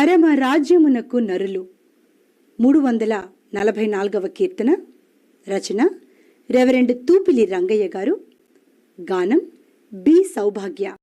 పరమ రాజ్యమునకు నరులు. మూడు వందల నలభై నాలుగవ కీర్తన రచన రెవరెండ్ తూపిలి రంగయ్య గారు గానం బి సౌభాగ్య.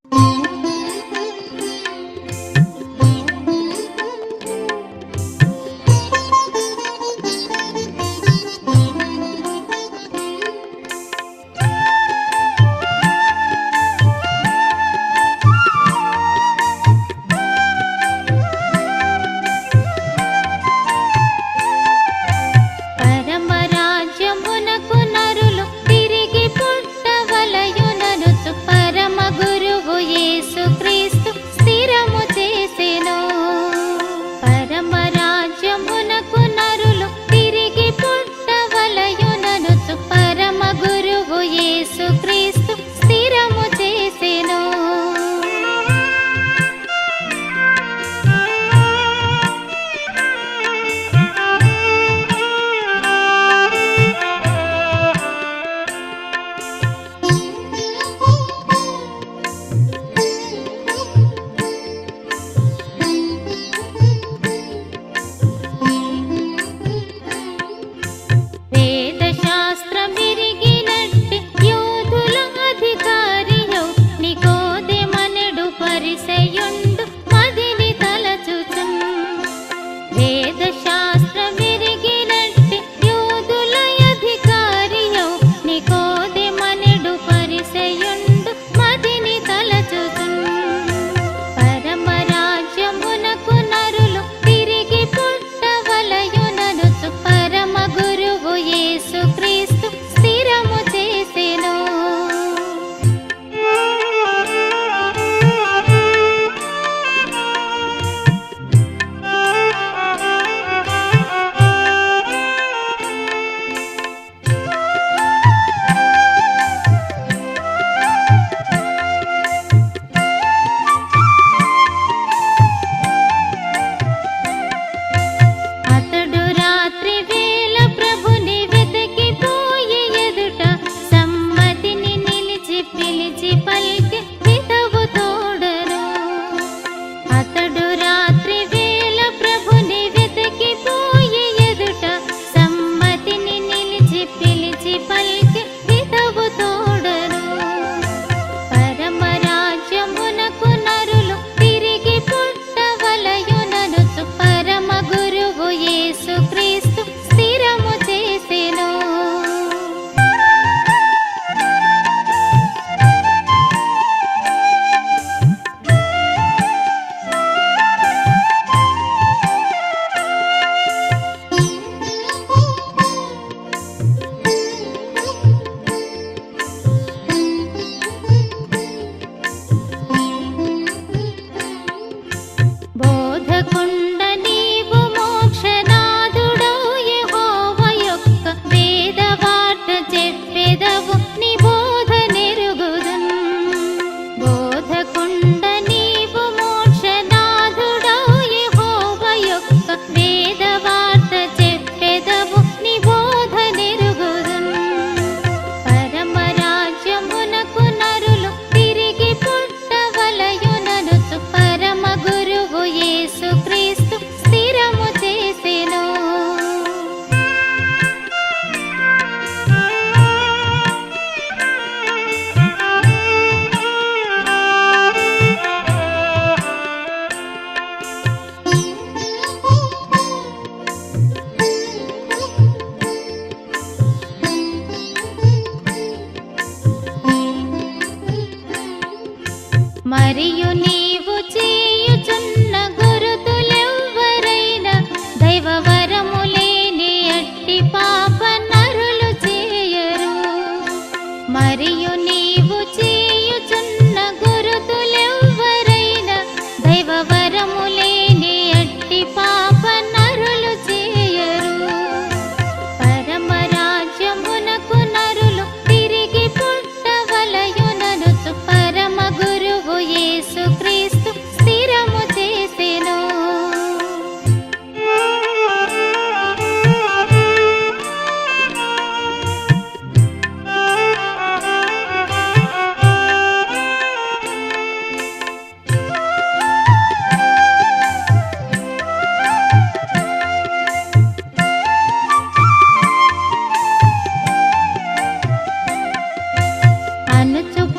ದೇವವ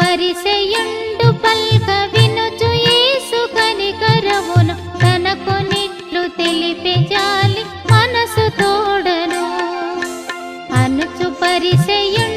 అరిసెయుండు పల్క తెలిపే జాలి మనసు తోడను. అనుచు పరిసెయుండు